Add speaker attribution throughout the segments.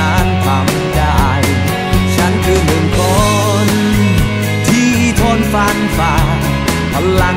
Speaker 1: ้น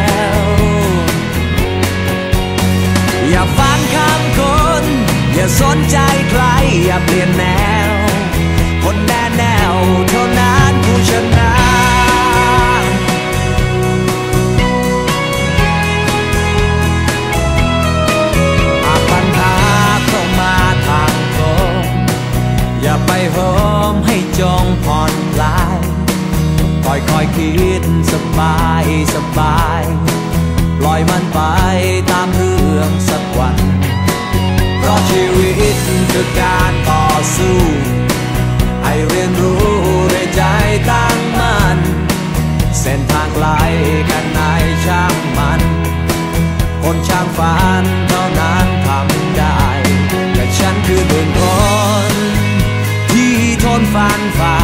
Speaker 1: ว อย่าสนใจใครอย่าเปลี่ยนแนว คนแน่แนวเท่านั้นผู้ชนะหากปัญหาเข้ามาทางตรงอย่าไปโหมให้จงผ่อนคลายค่อยค่อยคิดสบายสบาย ปล่อยมันไปตามเรื่องสักวัน ทางไกลกันไหนช่างมัน คนช่างฝันเท่านั้นทำได้ แต่ฉันคือหนึ่งคน ที่ทนฟันฝ่า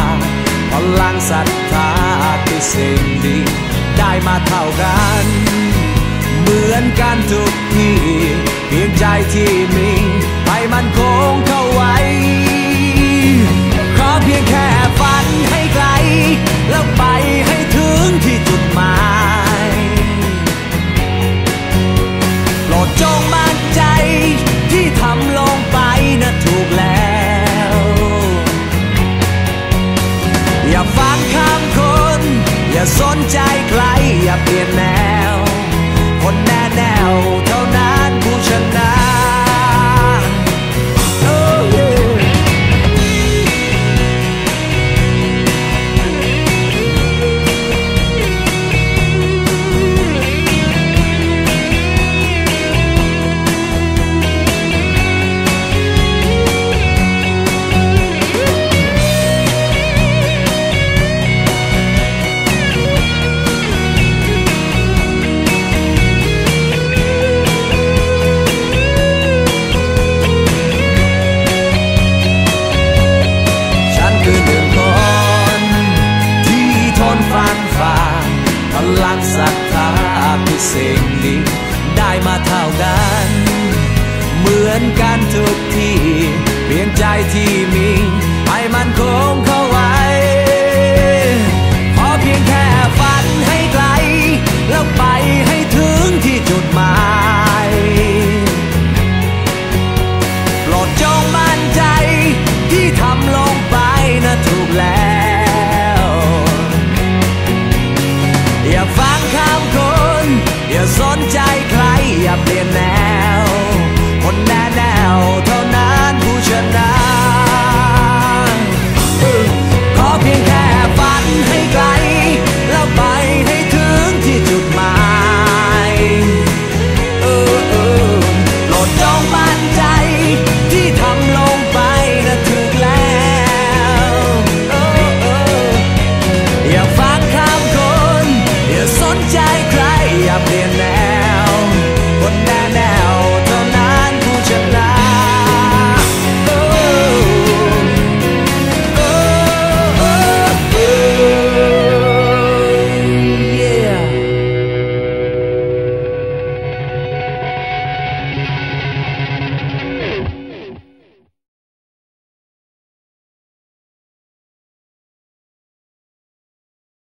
Speaker 1: พลังศรัทธาคือสิ่งดี ได้มาเท่ากัน เหมือนกันทุกที่เพียงใจที่มีให้มันคงาวกัน เหมือนกันทุกทีเปลี่ยนใจที่มี ให้มันคงเข้า